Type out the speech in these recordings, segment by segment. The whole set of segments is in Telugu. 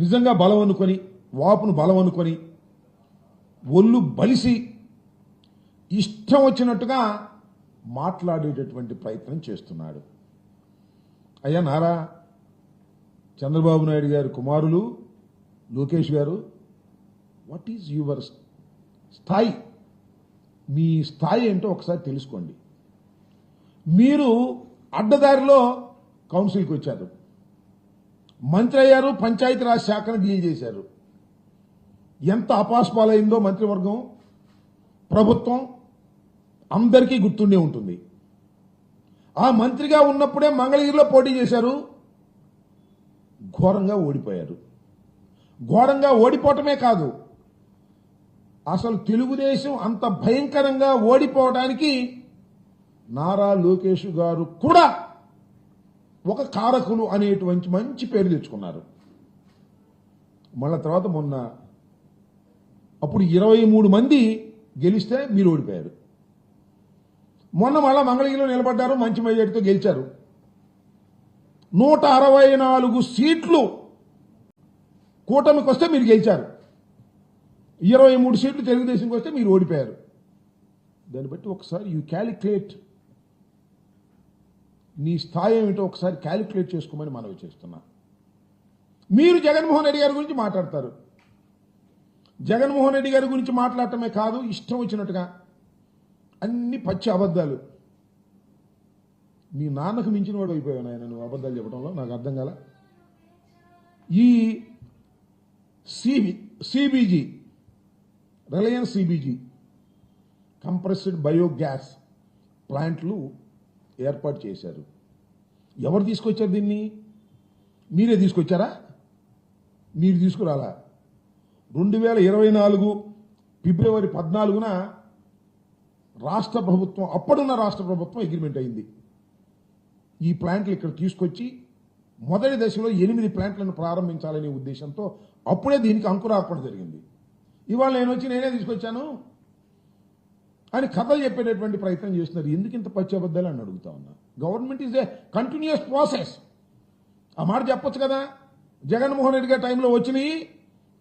నిజంగా బలం అనుకొని వాపును బలం అనుకొని ఒళ్ళు బలిసి ఇష్టం వచ్చినట్టుగా మాట్లాడేటటువంటి ప్రయత్నం చేస్తున్నాడు. అయ్యా నారా చంద్రబాబు నాయుడు గారి కుమారులు లోకేష్ గారు వాట్ ఈజ్ యువర్ స్థాయి? మీ స్థాయి ఏంటో ఒకసారి తెలుసుకోండి. మీరు అడ్డదారిలో కౌన్సిల్కి వచ్చారు. మంత్రి అయ్యారు పంచాయతీరాజ్ శాఖను డీల్ చేశారు ఎంత అపాస్పాలైందో మంత్రివర్గం ప్రభుత్వం అందరికీ గుర్తుండే ఉంటుంది. ఆ మంత్రిగా ఉన్నప్పుడే మంగళగిరిలో పోటీ చేశారు. ఘోరంగా ఓడిపోయారు. ఘోరంగా ఓడిపోవటమే కాదు అసలు తెలుగుదేశం అంత భయంకరంగా ఓడిపోవడానికి నారా లోకేష్ గారు కూడా ఒక కారకులు అనేటువంటి మంచి పేరు తెచ్చుకున్నారు. మళ్ళా తర్వాత మొన్న అప్పుడు ఇరవై మూడు మంది గెలిస్తే మీరు ఓడిపోయారు. మొన్న మళ్ళా మంగళగిరిలో నిలబడ్డారు మంచి మెజార్టీతో గెలిచారు. నూట అరవై నాలుగు సీట్లు కూటమికి వస్తే మీరు గెలిచారు. ఇరవై మూడు సీట్లు తెలుగుదేశంకి వస్తే మీరు ఓడిపోయారు. దాన్ని బట్టి ఒకసారి యూ క్యాలిక్యులేట్ నీ స్థాయి ఏమిటో ఒకసారి క్యాలిక్యులేట్ చేసుకోమని మనవి చేస్తున్నా. మీరు జగన్మోహన్ రెడ్డి గారి గురించి మాట్లాడతారు. జగన్మోహన్ రెడ్డి గారి గురించి మాట్లాడటమే కాదు ఇష్టం వచ్చినట్టుగా అన్ని పచ్చి అబద్ధాలు. మీ నాన్నకు మించిన వాడు అయిపోయాను ఆయన నువ్వు అబద్ధాలు చెప్పడంలో నాకు అర్థం కాల. ఈ CB CBG Reliance CBG compressed biogas ప్లాంట్లు ఏర్పాటు చేశారు. ఎవరు తీసుకొచ్చారు దీన్ని? మీరే తీసుకొచ్చారా? మీరు తీసుకురాలా రెండు వేల ఇరవై నాలుగు ఫిబ్రవరి పద్నాలుగున రాష్ట్ర ప్రభుత్వం అప్పుడున్న రాష్ట్ర ప్రభుత్వం అగ్రిమెంట్ అయింది. ఈ ప్లాంట్లు ఇక్కడ తీసుకొచ్చి మొదటి దశలో ఎనిమిది ప్లాంట్లను ప్రారంభించాలనే ఉద్దేశంతో అప్పుడే దీనికి అంకురార్పణ జరిగింది. ఇవాళ నేను వచ్చి నేనే తీసుకొచ్చాను. అని కథలు చెప్పేటటువంటి ప్రయత్నం చేస్తున్నారు. ఎందుకు ఇంత పచ్చి అని అడుగుతా ఉన్నా. Government is a continuous process ఆ మాట చెప్పొచ్చు కదా? జగన్మోహన్ రెడ్డి గారి టైంలో వచ్చినాయి.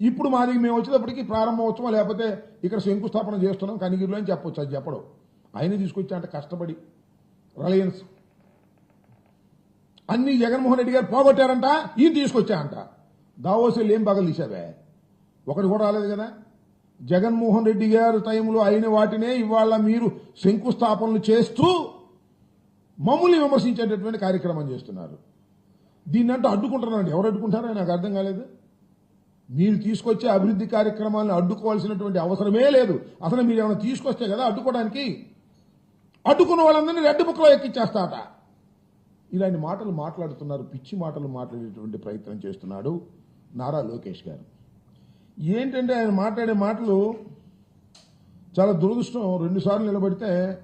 ఇప్పుడు మాది మేము వచ్చేటప్పటికి ప్రారంభోత్సవం లేకపోతే ఇక్కడ శంకుస్థాపన చేస్తున్నాం కనిగిరిలో అని చెప్పొచ్చు. అది చెప్పడం. ఆయన తీసుకొచ్చా అంటే కష్టపడి రిలయన్స్ అన్ని జగన్మోహన్ రెడ్డి గారు పోగొట్టారంట ఈయన తీసుకొచ్చా అంట దావోసీలు ఏం పగలు తీసావే ఒకటి కూడా రాలేదు కదా? జగన్మోహన్ రెడ్డి గారి టైంలో అయిన వాటినే ఇవాళ మీరు శంకుస్థాపనలు చేస్తూ మమ్మల్ని విమర్శించేటటువంటి కార్యక్రమం చేస్తున్నారు. దీన్ని అంటే అడ్డుకుంటున్నారండి. ఎవరు అడ్డుకుంటారో నాకు అర్థం కాలేదు. మీరు తీసుకొచ్చే అభివృద్ధి కార్యక్రమాలను అడ్డుకోవాల్సినటువంటి అవసరమే లేదు. అసలు మీరు ఏమైనా తీసుకొస్తే కదా అడ్డుకోవడానికి. అడ్డుకున్న వాళ్ళందరినీ రెడ్ బుక్లో ఎక్కిచ్చేస్తాట ఇలాంటి మాటలు మాట్లాడుతున్నారు పిచ్చి మాటలు మాట్లాడేటువంటి ప్రయత్నం చేస్తున్నాడు నారా లోకేష్ గారు. ఏంటంటే ఆయన మాట్లాడే మాటలు చాలా దురదృష్టం. రెండుసార్లు నిలబడితే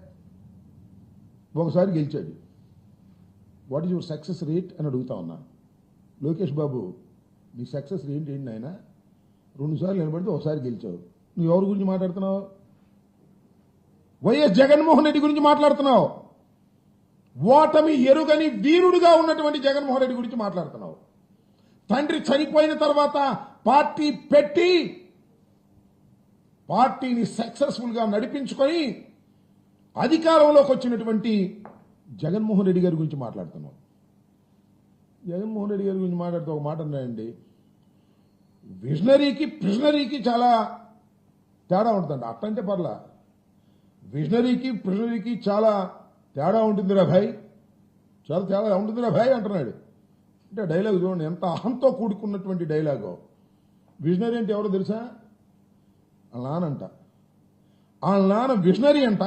ఒకసారి గెలిచాడు. What is your success rate అని అడుగుతా ఉన్నా. లోకేష్ బాబు నీ సక్సెస్ రేట్ ఏంటి ఆయన రెండుసార్లు నిలబడితే ఒకసారి గెలిచావు. నువ్వు ఎవరి గురించి మాట్లాడుతున్నావు? వైఎస్ జగన్మోహన్ రెడ్డి గురించి మాట్లాడుతున్నావు. ఓటమి ఎరుగని వీరుడుగా ఉన్నటువంటి జగన్మోహన్ రెడ్డి గురించి మాట్లాడుతున్నావు. తండ్రి చనిపోయిన తర్వాత పార్టీ పెట్టి పార్టీని సక్సెస్ఫుల్గా నడిపించుకొని అధికారంలోకి వచ్చినటువంటి జగన్మోహన్ రెడ్డి గారి గురించి మాట్లాడుతున్నాం. జగన్మోహన్ రెడ్డి గారి గురించి మాట్లాడుతూ ఒక మాట ఉన్నాయండి విజనరీకి ప్రిజనరీకి చాలా తేడా ఉంటుందండి. అట్టంటే పర్లా. విజనరీకి ప్రిజనరీకి చాలా తేడా ఉంటుందిరా భాయ్. చాలా తేడా ఉంటుందిరా భాయ్ అంటున్నాడు. అంటే డైలాగ్ చూడండి ఎంత అహంతో కూడుకున్నటువంటి డైలాగు విజనరీ అంటే ఎవరో తెలుసా? వాళ్ళ నానంట వాళ్ళ నాన్న విజనరీ అంట.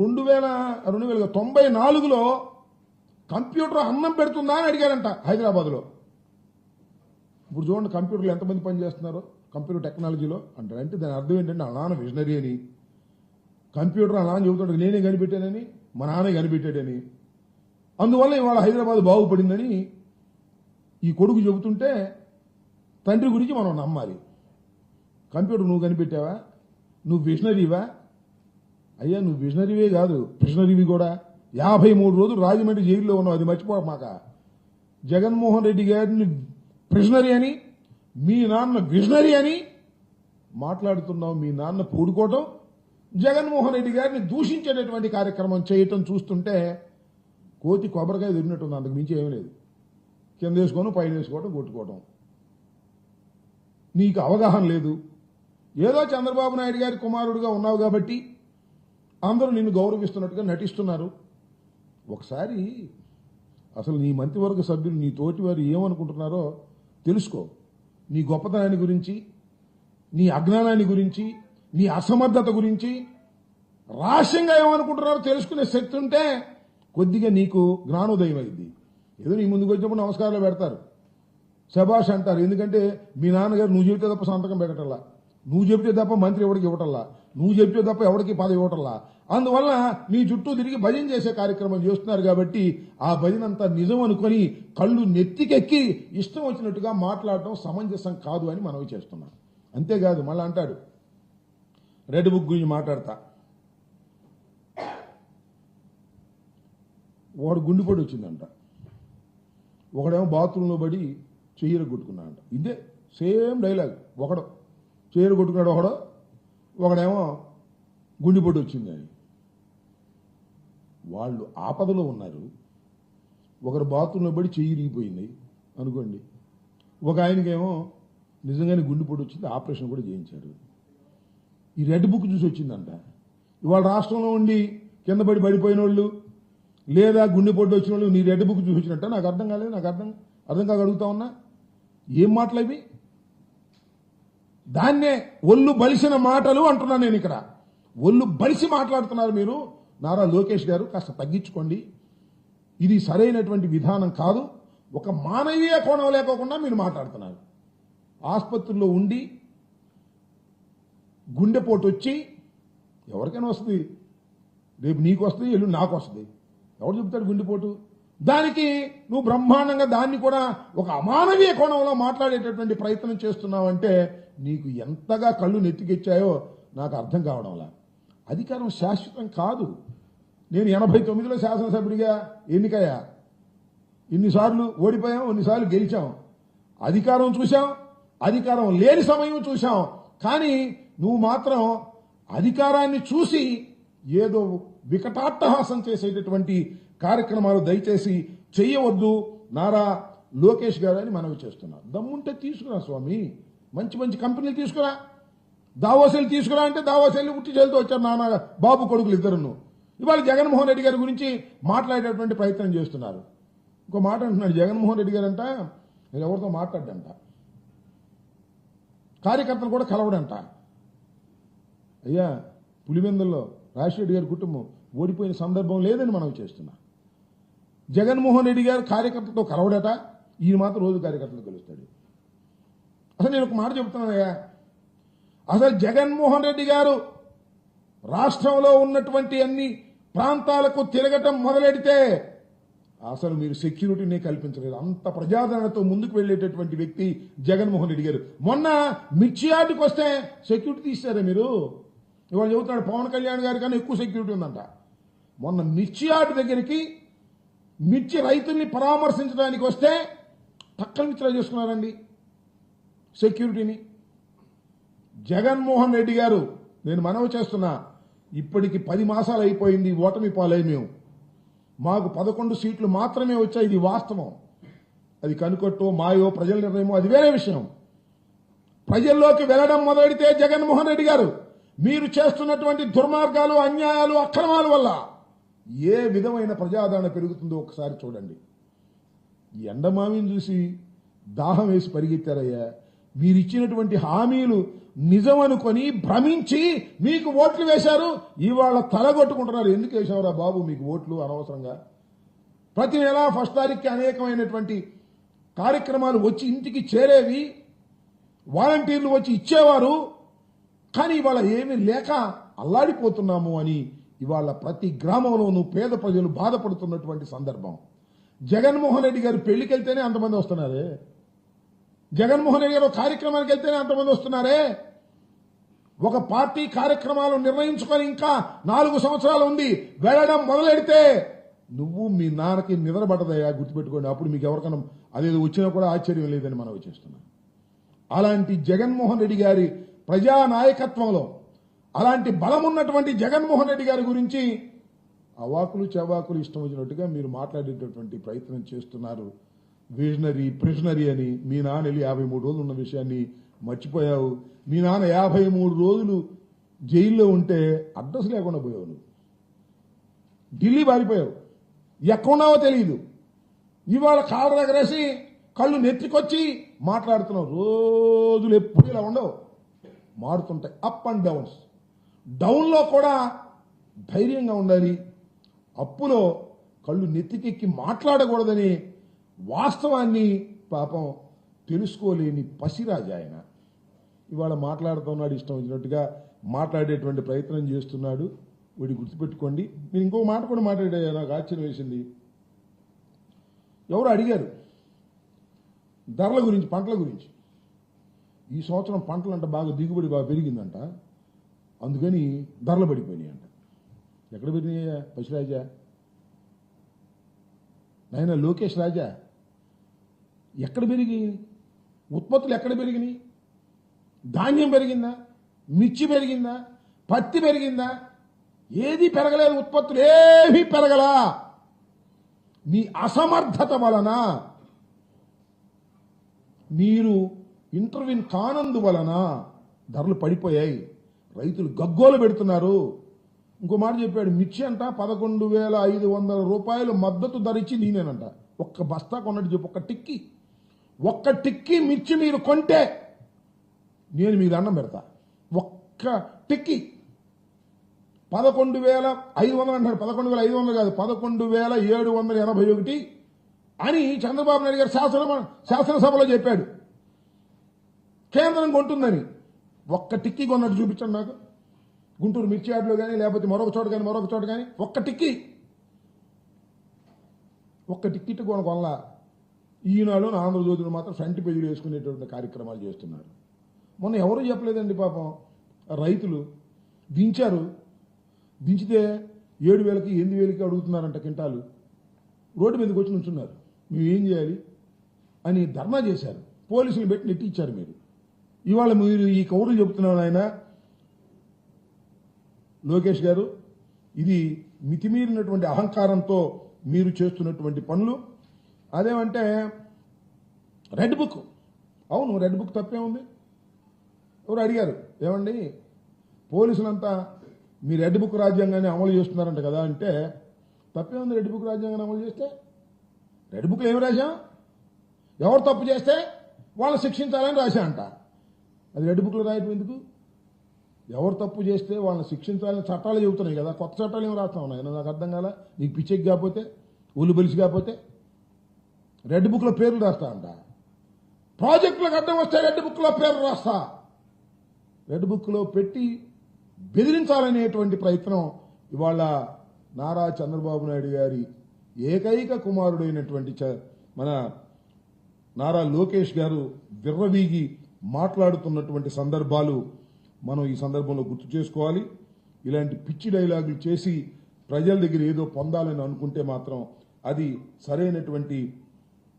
రెండు వేల రెండు వేల తొంభై నాలుగులో కంప్యూటర్ అన్నం పెడుతుందా అని అడిగారంట హైదరాబాద్లో. ఇప్పుడు చూడండి కంప్యూటర్లు ఎంతమంది పని చేస్తున్నారో? కంప్యూటర్ టెక్నాలజీలో. అంటారు అంటే దాని అర్థం ఏంటంటే వాళ్ళ నాన్న విజనరీ అని. కంప్యూటర్ ఆ నాన్న చెబుతుంటే నేనే కనిపెట్టానని మా నాన్నే కనిపెట్టాడని. అందువల్ల ఇవాళ హైదరాబాద్ బాగుపడిందని ఈ కొడుకు చెబుతుంటే తండ్రి గురించి మనం నమ్మాలి. కంప్యూటర్ నువ్వు కనిపెట్టావా? నువ్వు విజనరీవా అయ్యా నువ్వు విజనరీవే కాదు ప్రిజనరీవి కూడా. యాభై మూడు రోజులు రాజమండ్రి జైల్లో ఉన్నావు అది మర్చిపో మాక. జగన్మోహన్ రెడ్డి గారిని ప్రిజనరీ అని మీ నాన్న విజనరీ అని మాట్లాడుతున్నావు మీ నాన్న పూడుకోవటం జగన్మోహన్ రెడ్డి గారిని దూషించేటటువంటి కార్యక్రమం చేయటం చూస్తుంటే కోతి కొబ్బరికాయ దొరికినట్టుంది అంతకు మించి ఏమీ లేదు. కింద వేసుకోవడం పైన వేసుకోవడం కొట్టుకోవడం నీకు అవగాహన లేదు. ఏదో చంద్రబాబు నాయుడు గారి కుమారుడిగా ఉన్నావు కాబట్టి అందరూ నిన్ను గౌరవిస్తున్నట్టుగా నటిస్తున్నారు. ఒకసారి అసలు నీ మంత్రివర్గ సభ్యులు నీ తోటి వారు ఏమనుకుంటున్నారో తెలుసుకో. నీ గొప్పతనాన్ని గురించి నీ అజ్ఞానాన్ని గురించి నీ అసమర్థత గురించి రహస్యంగా ఏమనుకుంటున్నారో తెలుసుకునే శక్తి ఉంటే కొద్దిగా నీకు జ్ఞానోదయం అయింది ఏదో నీ ముందుకు వచ్చినప్పుడు నమస్కారాలు పెడతారు. శబాష్ అంటారు. ఎందుకంటే మీ నాన్నగారు నువ్వు చెబితే తప్ప సంతకం పెట్టటల్లా నువ్వు చెబితే తప్ప మంత్రి ఎవరికి ఇవ్వటల్లా? నువ్వు చెబితే తప్ప ఎవరికి పదవి ఇవ్వటల్లా? అందువల్ల మీ చుట్టూ తిరిగి భజన చేసే కార్యక్రమం చేస్తున్నారు కాబట్టి ఆ భజన అంతా నిజం అనుకొని కళ్ళు నెత్తికెక్కి ఇష్టం వచ్చినట్టుగా మాట్లాడటం సమంజసం కాదు అని మనవి చేస్తున్నాం. అంతేకాదు మళ్ళీ అంటాడు. రెడ్ బుక్ గురించి మాట్లాడతా. వాడు గుండెపడి వచ్చిందంట. ఒకడేమో బాత్రూంలో పడి చెయ్యలు కొట్టుకున్నా అంట ఇదే సేమ్ డైలాగ్ ఒకడు చెయ్యర కొట్టుకున్నాడు ఒకడు ఒకడేమో గుండెపోటు వచ్చింది అని వాళ్ళు ఆపదలో ఉన్నారు. ఒకరు బాత్రూంలో పడి చెయ్యి ఇరిగిపోయింది అనుకోండి. ఒక ఆయనకేమో నిజంగానే గుండెపోటు వచ్చింది ఆపరేషన్ కూడా చేయించారు ఈ రెడ్ బుక్ చూసి వచ్చిందంట. ఇవాళ రాష్ట్రంలో ఉండి కింద పడి పడిపోయిన వాళ్ళు లేదా గుండెపోటు వచ్చిన వాళ్ళు నీ రెడ్ బుక్ చూసి వచ్చినట్ట? నాకు అర్థం కాలేదు నాకు అర్థం అర్థం కాక అడుగుతా ఉన్నా? ఏం మాటలు ఇవి దాన్నే ఒళ్ళు బలిసిన మాటలు అంటున్నా నేను ఇక్కడ. ఒళ్ళు బలిసి మాట్లాడుతున్నారు మీరు. నారా లోకేష్ గారు కాస్త తగ్గించుకోండి. ఇది సరైనటువంటి విధానం కాదు. ఒక మానవీయ కోణం లేకోకుండా మీరు మాట్లాడుతున్నారు. ఆసుపత్రిలో ఉండి గుండెపోటు వచ్చి ఎవరికైనా వస్తుంది. రేపు నీకు వస్తుంది ఎల్లు నాకు వస్తుంది. ఎవరు చెబుతాడు గుండెపోటు? దానికి నువ్వు బ్రహ్మాండంగా దాన్ని కూడా ఒక అమానవీయ కోణంలో మాట్లాడేటటువంటి ప్రయత్నం చేస్తున్నావంటే నీకు ఎంతగా కళ్ళు నెత్తికెచ్చాయో నాకు అర్థం కావడంలా. అధికారం శాశ్వతం కాదు. నేను ఎనభై తొమ్మిదిలో శాసనసభ్యుడిగా ఎన్నికయ్యా. ఇన్నిసార్లు ఓడిపోయాం ఇన్నిసార్లు గెలిచాం. అధికారం చూశాం అధికారం లేని సమయం చూశాం. కానీ నువ్వు మాత్రం అధికారాన్ని చూసి ఏదో వికటాట్టహాసం చేసేటటువంటి కార్యక్రమాలు దయచేసి చెయ్యవద్దు. నారా లోకేష్ గారు అని మనవి చేస్తున్నా దమ్ముంటే తీసుకురా స్వామి. మంచి మంచి కంపెనీలు తీసుకురా. దావోసెలు తీసుకురా అంటే దావోసెల్ని ఉట్టి చేతులతో వచ్చారు నాన్న బాబు కొడుకులు ఇద్దరును. ఇవాళ జగన్మోహన్ రెడ్డి గారి గురించి మాట్లాడేటువంటి ప్రయత్నం చేస్తున్నారు. ఇంకో మాట అంటున్నాడు జగన్మోహన్ రెడ్డి గారు అంట నేను ఎవరితో మాట్లాడంట కార్యకర్తలు కూడా కలవడంట. అయ్యా పులివెందుల్లో రాజశేఖర్ గారి కుటుంబం ఓడిపోయిన సందర్భం లేదని మనం చేస్తున్నా జగన్మోహన్ రెడ్డి గారు కార్యకర్తలతో కలవడట ఈయన మాత్రం రోజు కార్యకర్తలు కలుస్తాడు. అసలు నేను ఒక మాట చెప్తున్నానయ్యా అసలు జగన్మోహన్ రెడ్డి గారు రాష్ట్రంలో ఉన్నటువంటి అన్ని ప్రాంతాలకు తిరగటం మొదలెడితే అసలు మీరు సెక్యూరిటీని కల్పించలేదు. అంత ప్రజాదరణతో ముందుకు వెళ్ళేటటువంటి వ్యక్తి జగన్మోహన్ రెడ్డి గారు. మొన్న మిర్చి యార్డుకి వస్తే సెక్యూరిటీ తీస్తారా మీరు? ఇవాళ చెబుతున్నాడు పవన్ కళ్యాణ్ గారి కన్నా ఎక్కువ సెక్యూరిటీ ఉందంట. మొన్న మిర్చి యార్డు దగ్గరికి మిర్చి రైతుల్ని పరామర్శించడానికి వస్తే పక్కన మిత్రాలు చేసుకున్నారండి. సెక్యూరిటీని. జగన్మోహన్ రెడ్డి గారు నేను మనవి చేస్తున్నా ఇప్పటికి పది మాసాలు అయిపోయింది ఓటమి పాలై మేము మాకు పదకొండు సీట్లు మాత్రమే వచ్చాయి ఇది వాస్తవం. అది కనుకొట్టో మాయో ప్రజల నిర్ణయమో అది వేరే విషయం. ప్రజల్లోకి వెళ్ళడం మొదలెడితే జగన్మోహన్ రెడ్డి గారు మీరు చేస్తున్నటువంటి దుర్మార్గాలు అన్యాయాలు అక్రమాల వల్ల ఏ విధమైన ప్రజాదరణ పెరుగుతుందో ఒకసారి చూడండి. ఈ ఎండమామిని చూసి దాహం వేసి పరిగెత్తారయ్యా. మీరిచ్చినటువంటి హామీలు నిజం అనుకొని భ్రమించి మీకు ఓట్లు వేశారు ఇవాళ తలగొట్టుకుంటున్నారు. ఎందుకు వేసావురా బాబు మీకు ఓట్లు అనవసరంగా? ప్రతి నెల ఫస్ట్ తారీఖుకి అనేకమైనటువంటి కార్యక్రమాలు వచ్చి ఇంటికి చేరేవి వాలంటీర్లు వచ్చి ఇచ్చేవారు కానీ ఇవాళ ఏమీ లేక అల్లాడిపోతున్నాము అని ఇవాళ ప్రతి గ్రామంలోనూ పేద ప్రజలు బాధపడుతున్నటువంటి సందర్భం. జగన్మోహన్ రెడ్డి గారు పెళ్ళికి వెళ్తేనే అంతమంది వస్తున్నారే? జగన్మోహన్ రెడ్డి గారు కార్యక్రమానికి వెళ్తేనే అంతమంది వస్తున్నారే? ఒక పార్టీ కార్యక్రమాలు నిర్ణయించుకొని ఇంకా నాలుగు సంవత్సరాలు ఉంది వెళ్ళడం మొదలెడితే నువ్వు మీ నాన్నకి నిద్ర పట్టదయ్యా గుర్తుపెట్టుకోండి. అప్పుడు మీకు ఎవరికైనా అదేదో వచ్చినా కూడా ఆశ్చర్యం లేదని మనం చేస్తున్నాం. అలాంటి జగన్మోహన్ రెడ్డి గారి ప్రజా నాయకత్వంలో అలాంటి బలం ఉన్నటువంటి జగన్మోహన్ రెడ్డి గారి గురించి అవాకులు చవాకులు ఇష్టం వచ్చినట్టుగా మీరు మాట్లాడేటటువంటి ప్రయత్నం చేస్తున్నారు. విజనరీ ప్రిజనరీ అని మీ నాన్న వెళ్ళి యాభై మూడు రోజులు ఉన్న విషయాన్ని మర్చిపోయావు. మీ నాన్న యాభై మూడు రోజులు జైల్లో ఉంటే అడ్రస్ లేకుండా పోయావు నువ్వు. ఢిల్లీ పారిపోయావు. ఎక్కడున్నావో తెలియదు ఇవాళ కాళ్ళ దగ్గరేసి కళ్ళు నెత్తికొచ్చి మాట్లాడుతున్నావు. రోజులు ఎప్పుడు ఇలా ఉండవు. మారుతుంటాయి. Up and downs. డౌన్లో కూడా ధైర్యంగా ఉండాలి. అప్పులో కళ్ళు నెత్తికెక్కి మాట్లాడకూడదని వాస్తవాన్ని పాపం తెలుసుకోలేని పసిరాజు ఆయన. ఇవాళ మాట్లాడుతున్నాడు ఇష్టం వచ్చినట్టుగా మాట్లాడేటువంటి ప్రయత్నం చేస్తున్నాడు. వీడి గుర్తుపెట్టుకోండి. నేను ఇంకో మాట కూడా మాట్లాడే నాకు ఆశ్చర్యం వేసింది. ఎవరు అడిగారు? ధరల గురించి పంటల గురించి. ఈ సంవత్సరం పంటలు బాగా దిగుబడి బాగా పెరిగిందంట. అందుకని ధరలు పడిపోయినాయి అంట ఎక్కడ పెరిగినాయా పశురాజా నాయన లోకేష్ రాజా? ఎక్కడ పెరిగి ఉత్పత్తులు ఎక్కడ పెరిగినాయి? ధాన్యం పెరిగిందా? మిర్చి పెరిగిందా? పత్తి పెరిగిందా? ఏది పెరగలేదు ఉత్పత్తులు ఏమీ పెరగలా. మీ అసమర్థత వలన మీరు ఇంటర్వ్యూన్ కానందు వలన ధరలు పడిపోయాయి. రైతులు గగ్గోలు పెడుతున్నారు. ఇంకో మాట చెప్పాడు మిర్చి అంట పదకొండు వేల ఐదు వందల రూపాయలు మద్దతు ధర ఇచ్చి నేనేనంట ఒక్క బస్తా కొన్నట్టు చెప్పు ఒక్క టిక్కి. ఒక్క టిక్కి మిర్చి మీరు కొంటే నేను మీద దండం పెడతా. ఒక్క టిక్కి పదకొండు వేల ఐదు వందలు అంటాడు. పదకొండు వేల ఐదు వందలు కాదు పదకొండు వేల ఏడు వందల ఎనభై ఒకటి అని చంద్రబాబు నాయుడు గారు శాసన శాసనసభలో చెప్పాడు. కేంద్రం కొంటుందని. ఒక్క టిక్కీ కొన్నట్టు చూపించండి నాకు. గుంటూరు మిర్చి యాడ్లో కానీ లేకపోతే మరొక చోట కానీ మరొక చోట కానీ ఒక్క టిక్కీ. ఒక్క టిక్కెట్ కొన కొనలా. ఈనాడు ఆంధ్రజ్యోతిని మాత్రం ఫ్రంట్ పేజీలు వేసుకునేటువంటి కార్యక్రమాలు చేస్తున్నారు. మొన్న ఎవరు చెప్పలేదండి పాపం? రైతులు దించారు. దించితే ఏడు వేలకి ఎనిమిది వేలకి అడుగుతున్నారంట కింటాలు రోడ్డు మీదకి వచ్చి నుంచున్నారు. మేము ఏం చేయాలి? అని ధర్నా చేశారు. పోలీసులు పెట్టి నెట్టించారు మీరు. ఇవాళ మీరు ఈ కౌరులు చెబుతున్నారు ఆయన. లోకేష్ గారు ఇది మితిమీరినటువంటి అహంకారంతో మీరు చేస్తున్నటువంటి పనులు. అదేమంటే రెడ్ బుక్. అవును రెడ్ బుక్ తప్పే ఉంది. ఎవరు అడిగారు? ఏమండి? పోలీసులంతా మీ రెడ్ బుక్ రాజ్యాంగాన్ని అమలు చేస్తున్నారంట కదా అంటే తప్పే ఉంది రెడ్ బుక్ రాజ్యాంగాన్ని అమలు చేస్తే? రెడ్ బుక్లో ఏమి రాశాం? ఎవరు తప్పు చేస్తే? వాళ్ళు శిక్షించాలని రాశా అంట అది రెడ్ బుక్లో రాయటం ఎందుకు? ఎవరు తప్పు చేస్తే వాళ్ళని శిక్షించాలని చట్టాలు చెబుతున్నాయి కదా. కొత్త చట్టాలు ఏమి రాస్తా ఉన్నాయి? నాకు అర్థం కాల? నీకు పిచ్చెక్కి కాకపోతే ఊళ్ళు బలిసి కాకపోతే? రెడ్ బుక్లో పేర్లు రాస్తా అంట. ప్రాజెక్టులకు అడ్డం వస్తే రెడ్ బుక్లో పేర్లు రాస్తా. రెడ్ బుక్లో పెట్టి బెదిరించాలనేటువంటి ప్రయత్నం ఇవాళ నారా చంద్రబాబు నాయుడు గారి ఏకైక కుమారుడైనటువంటి చ- మన నారా లోకేష్ గారు విర్రవీగి మాట్లాడుతున్నటువంటి సందర్భాలు మనం ఈ సందర్భంలో గుర్తు చేసుకోవాలి. ఇలాంటి పిచ్చి డైలాగులు చేసి ప్రజల దగ్గర ఏదో పొందాలని అనుకుంటే మాత్రం అది సరైనటువంటి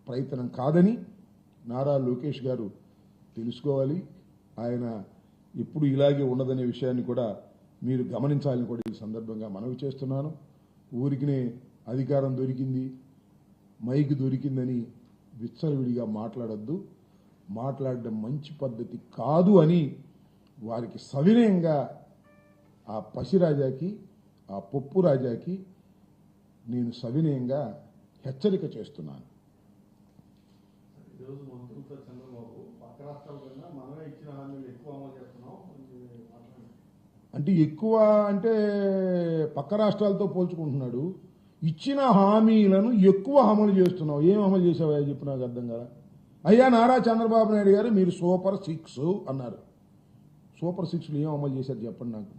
ప్రయత్నం కాదని నారా లోకేష్ గారు తెలుసుకోవాలి. ఆయన ఎప్పుడు ఇలాగే ఉండదనే విషయాన్ని కూడా మీరు గమనించాలని కూడా ఈ సందర్భంగా మనవి చేస్తున్నాను. ఊరికినే అధికారం దొరికింది మైక్ దొరికిందని విచ్చలవిడిగా మాట్లాడద్దు. మాట్లాడడం మంచి పద్ధతి కాదు అని వారికి సవినయంగా ఆ పసిరాజాకి ఆ పప్పు రాజాకి నేను సవినయంగా హెచ్చరిక చేస్తున్నాను. అంటే ఎక్కువ అంటే పక్క రాష్ట్రాలతో పోల్చుకుంటున్నాడు. ఇచ్చిన హామీలను ఎక్కువ అమలు చేస్తున్నావు. ఏం అమలు చేసావా చెప్పు నాకు అర్థం కదా అయ్యా నారా చంద్రబాబు నాయుడు గారు మీరు సూపర్ సిక్స్ అన్నారు. సూపర్ సిక్స్లు ఏం అమలు చేశారు చెప్పండి నాకు.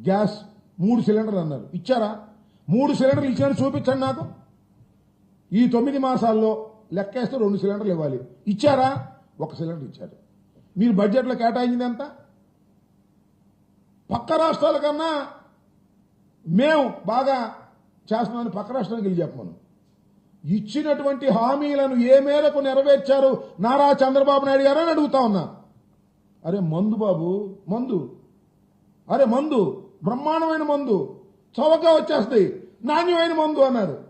గ్యాస్ మూడు సిలిండర్లు అన్నారు. ఇచ్చారా? మూడు సిలిండర్లు ఇచ్చారని చూపించండి నాకు. ఈ తొమ్మిది మాసాల్లో లెక్కేస్తే రెండు సిలిండర్లు ఇవ్వాలి. ఇచ్చారా? ఒక సిలిండర్ ఇచ్చారు. మీరు బడ్జెట్లో కేటాయించింది ఎంత? పక్క రాష్ట్రాల కన్నా మేము బాగా చేస్తున్నామని పక్క రాష్ట్రానికి వెళ్ళి చెప్పమను. ఇచ్చినటువంటి హామీలను ఏ మేరకు నెరవేర్చారు? నారా చంద్రబాబు నాయుడు గారు అని అడుగుతా ఉన్నా. అరే మందు బాబు మందు. అరే మందు. బ్రహ్మాండమైన మందు. చౌకగా వచ్చేస్తాయి. నాణ్యమైన మందు అన్నారు.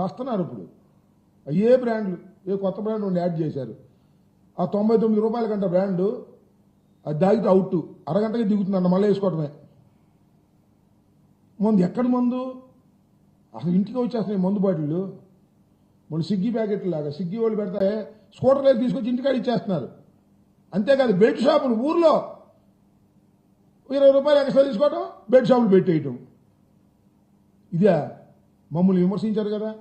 చేస్తున్నారు ఇప్పుడు. ఏ బ్రాండ్లు? ఏ కొత్త బ్రాండ్ ఉండి యాడ్ చేశారు. ఆ తొంభై తొమ్మిది రూపాయల కంటే బ్రాండు అది దాగితే అవుట్. అరగంటకి దిగుతుందన్న మళ్ళీ వేసుకోవటమే. మందు ఎక్కడ మందు? అసలు ఇంటికి వచ్చేస్తున్నాయి మందు బాటిళ్ళు. మొన్న సిగ్గి ప్యాకెట్లు లాగా. సిగ్గి వాళ్ళు పెడతాయి స్కూటర్ లేదు తీసుకొచ్చి ఇంటికాడ ఇచ్చేస్తున్నారు. అంతేకాదు బెడ్ షాపులు ఊర్లో ఇరవై రూపాయలు ఎక్స్ట్రా తీసుకోవటం బెడ్ షాపులు పెట్టేయటం. ఇదే మమ్మల్ని విమర్శించారు కదా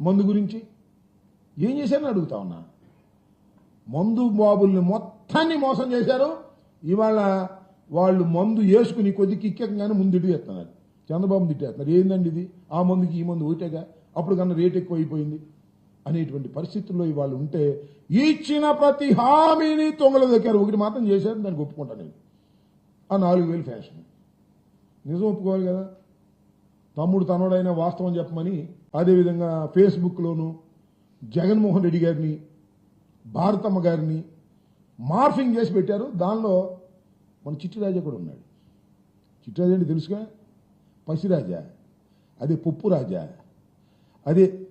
మందు గురించి. ఏం చేశారని అడుగుతా ఉన్నా. మందు బాబుల్ని మొత్తాన్ని మోసం చేశారు. ఇవాళ వాళ్ళు మందు వేసుకుని కొద్ది కిక్కకంగానే ముందు తిట్టేస్తున్నారు చంద్రబాబు తిట్టేస్తున్నారు. ఏందండి ఇది? ఆ మందుకి ఈ మందు ఒకటేగా? అప్పుడు కన్నా రేట్ ఎక్కువ అయిపోయింది అనేటువంటి పరిస్థితుల్లో ఇవాళ ఉంటే ఇచ్చిన ప్రతి హామీని తొంగల దక్కారు ఒకటి మాత్రం చేశారు దానికి ఒప్పుకుంటాను నేను. ఆ నాలుగు వేలు ఫ్యాషన్ నిజం ఒప్పుకోవాలి కదా? తమ్ముడు తనోడైన వాస్తవం చెప్పమని అదేవిధంగా ఫేస్బుక్లోను జగన్మోహన్ రెడ్డి గారిని భారతమ్మ గారిని మార్ఫింగ్ చేసి పెట్టారు. దానిలో మన చిట్టిరాజా కూడా ఉన్నాడు. చిట్టిరాజా అంటే తెలుసుగా? పసిరాజా. అదే పప్పు రాజా అదే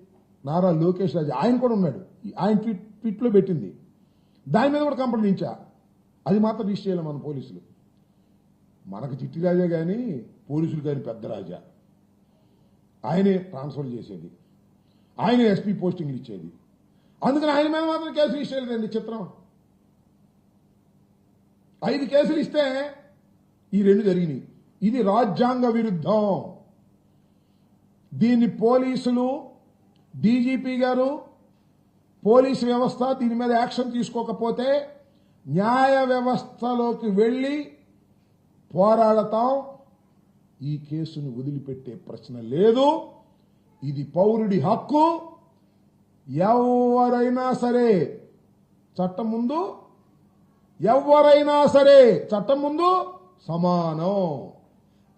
నారా లోకేష్ రాజా ఆయన కూడా ఉన్నాడు. ఈ- ఆయన ట్వీట్ ట్వీట్లో పెట్టింది. దాని మీద కూడా కంప్లైంట్ ఇచ్చా. అది మాత్రం రిజిస్టర్ చేయాలి మన పోలీసులు. మనకు చిట్టి రాజా కానీ పోలీసులు కానీ పెద్ద రాజా. ఆయనే ట్రాన్స్ఫర్ చేసేది. ఆయనే ఎస్పీ పోస్టింగ్లు ఇచ్చేది. అందుకని ఆయన మీద మాత్రం కేసు రిజిస్టర్ చేయలేదండి చిత్రం ఐదు కేసులు ఇస్తే ఈ రెండు జరిగినాయి. ఇది రాజ్యాంగ విరుద్ధం. దీన్ని పోలీసులు డీజీపీ గారు పోలీసు వ్యవస్థ దీని మీద యాక్షన్ తీసుకోకపోతే న్యాయ వ్యవస్థలోకి వెళ్ళి పోరాడతాం. ఈ కేసును వదిలిపెట్టే ప్రశ్న లేదు. ఇది పౌరుడి హక్కు. ఎవరైనా సరే చట్టం ముందు ఎవరైనా సరే చట్టం ముందు సమానం.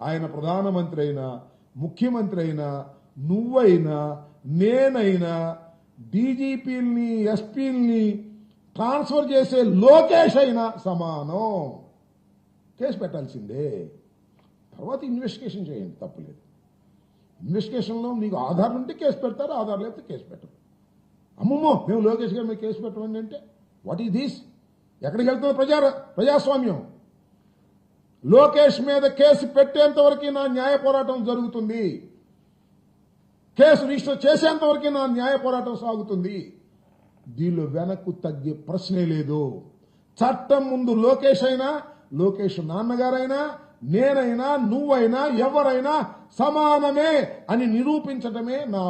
ఆయన ప్రధానమంత్రి అయినా ముఖ్యమంత్రి అయినా నువ్వైనా నేనైనా డీజీపీల్ని ఎస్పీల్ని ట్రాన్స్ఫర్ చేసే లోకేష్ అయినా సమానం. కేసు పెట్టాల్సిందే. తర్వాత ఇన్వెస్టిగేషన్ చేయండి తప్పులేదు. ఇన్వెస్టిగేషన్లో మీకు ఆధారం ఉంటే కేసు పెడతారు ఆధార్ లేకపోతే కేసు పెట్టరు. అమ్మమ్మో మేము లోకేష్ గారు మీద కేసు పెట్టమండి అంటే వాట్ ఈస్ దిస్ ఎక్కడికి వెళ్తుంది ప్రజా ప్రజాస్వామ్యం? లోకేష్ మీద కేసు పెట్టేంత వరకు నా న్యాయ పోరాటం జరుగుతుంది. కేసు రిజిస్టర్ చేసేంత వరకు నా న్యాయ పోరాటం సాగుతుంది. దీనిలో వెనక్కు తగ్గే ప్రశ్నే లేదు. చట్టం ముందు లోకేష్ అయినా లోకేష్ నాన్నగారైనా నేనైనా నువ్వైనా ఎవరైనా సమానమే అని నిరూపించటమే నా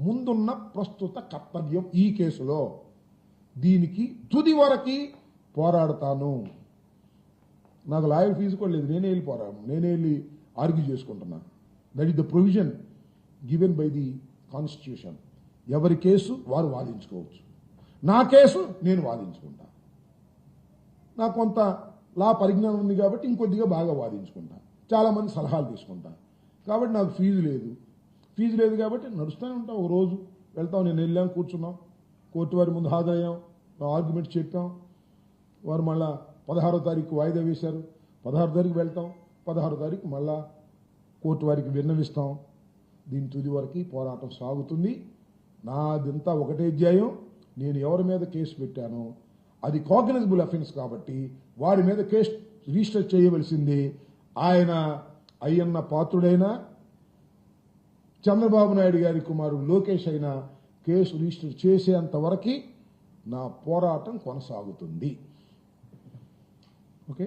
ముందున్న ప్రస్తుత కర్తవ్యం ఈ కేసులో. దీనికి తుది వరకు పోరాడతాను. నాకు లాయర్ ఫీజు కూడా లేదు. నేనే వెళ్ళి పోరా నేనే వెళ్ళి ఆర్గ్యూ చేసుకుంటున్నాను that is the provision given by the constitution ఎవరి కేసు వారు వాదించుకోవచ్చు. నా కేసు నేను వాదించుకుంటా. నా కొంత లా పరిజ్ఞానం ఉంది కాబట్టి ఇంకొద్దిగా బాగా వాదించుకుంటా. చాలామంది సలహాలు తీసుకుంటా. కాబట్టి నాకు ఫీజు లేదు. ఫీజు లేదు కాబట్టి నడుస్తూనే ఉంటాం ఒక రోజు. వెళ్తాం నేను వెళ్ళాం కూర్చున్నాం. కోర్టు వారి ముందు హాజరయ్యాం ఆర్గ్యుమెంట్ చెప్పాం. వారు మళ్ళా పదహారో తారీఖు వాయిదా వేశారు. పదహారు తారీఖు వెళ్తాం. పదహారో తారీఖు మళ్ళా కోర్టు వారికి విన్నవిస్తాం. దీని తుది వరకు పోరాటం సాగుతుంది. నాదంతా ఒకటే అధ్యాయం నేను ఎవరి మీద కేసు పెట్టానో అది కాగ్నైజబుల్ అఫెన్స్ కాబట్టి వారి మీద కేసు రిజిస్టర్ చేయవలసింది ఆయన అయ్యన్న పాత్రుడైనా చంద్రబాబు నాయుడు గారి కుమారుడు లోకేష్ అయినా కేసు రిజిస్టర్ చేసేంత వరకు నా పోరాటం కొనసాగుతుంది. ఓకే?